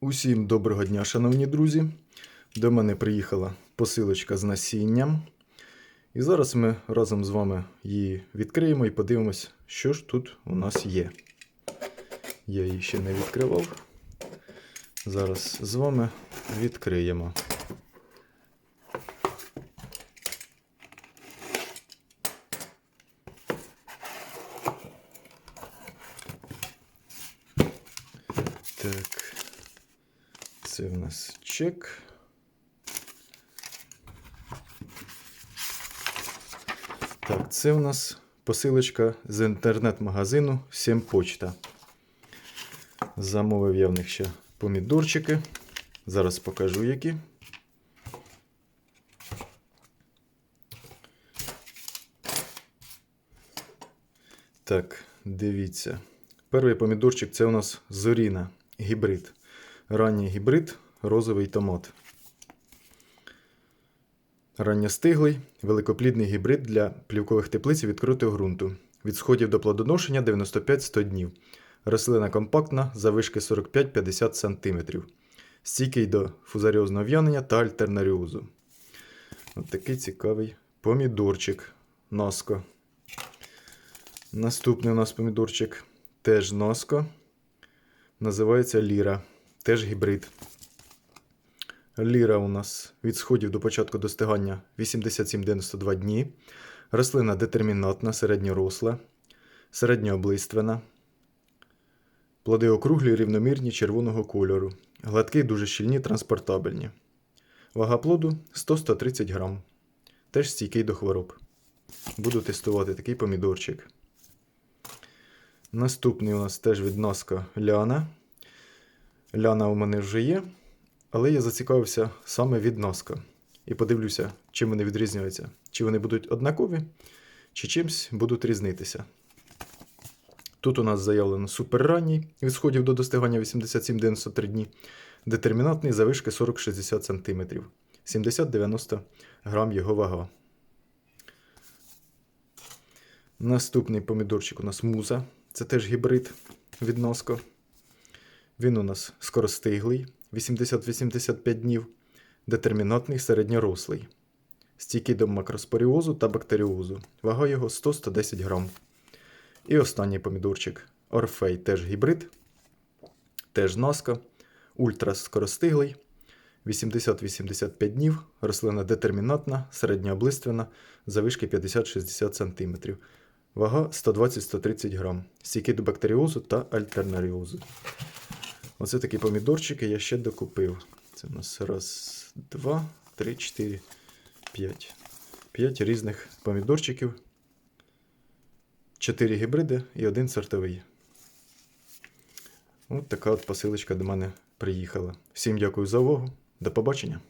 Усім доброго дня, шановні друзі. До мене приїхала посилочка з насінням. І зараз ми разом з вами її відкриємо і подивимось, що ж тут у нас є. Я її ще не відкривав. Зараз з вами відкриємо. Так. Це в нас чек. Так, це у нас посилочка з інтернет-магазину Сімпочта. Замовив я в них ще помідорчики. Зараз покажу які. Так, дивіться. Перший помідорчик це у нас Зоріна гібрид. Ранній гібрид, розовий томат. Ранньостиглий, великоплідний гібрид для плівкових теплиць відкритого ґрунту. Від сходів до плодоношення 95-100 днів. Рослина компактна, завишки 45-50 см. Стійкий до фузаріозного в'янення та альтернаріозу. Ось такий цікавий помідорчик. Наско. Наступний у нас помідорчик теж Наско. Називається Ліра. Теж гібрид. Ліра у нас від сходів до початку достигання 87-92 дні. Рослина детермінатна, середньоросла, середньооблиствена. Плоди округлі, рівномірні червоного кольору. Гладкі, дуже щільні, транспортабельні. Вага плоду 100-130 грам. Теж стійкий до хвороб. Буду тестувати такий помідорчик. Наступний у нас теж від Наско Ляна. Ляна у мене вже є, але я зацікавився саме від Наско. І подивлюся, чим вони відрізняються. Чи вони будуть однакові, чи чимсь будуть різнитися. Тут у нас заявлено суперранній від сходів до достигання 87-93 дні. Детермінатний завишки 40-60 см. 70-90 грам його вага. Наступний помідорчик у нас муза. Це теж гібрид від Носко. Він у нас скоростиглий, 80-85 днів, детермінатний середньорослий, стійкий до макроспоріозу та бактеріозу. Вага його 100-110 грам. І останній помідорчик Орфей теж гібрид, теж Наско, ультраскоростиглий, 80-85 днів, рослина детермінатна, середньооблиствена, завишки 50-60 см. Вага 120-130 грам. Стійкий до бактеріозу та альтернаріозу. Оце такі помідорчики я ще докупив. Це у нас раз, два, три, чотири, п'ять. П'ять різних помідорчиків. Чотири гібриди і один сортовий. От така от посилочка до мене приїхала. Всім дякую за увагу. До побачення.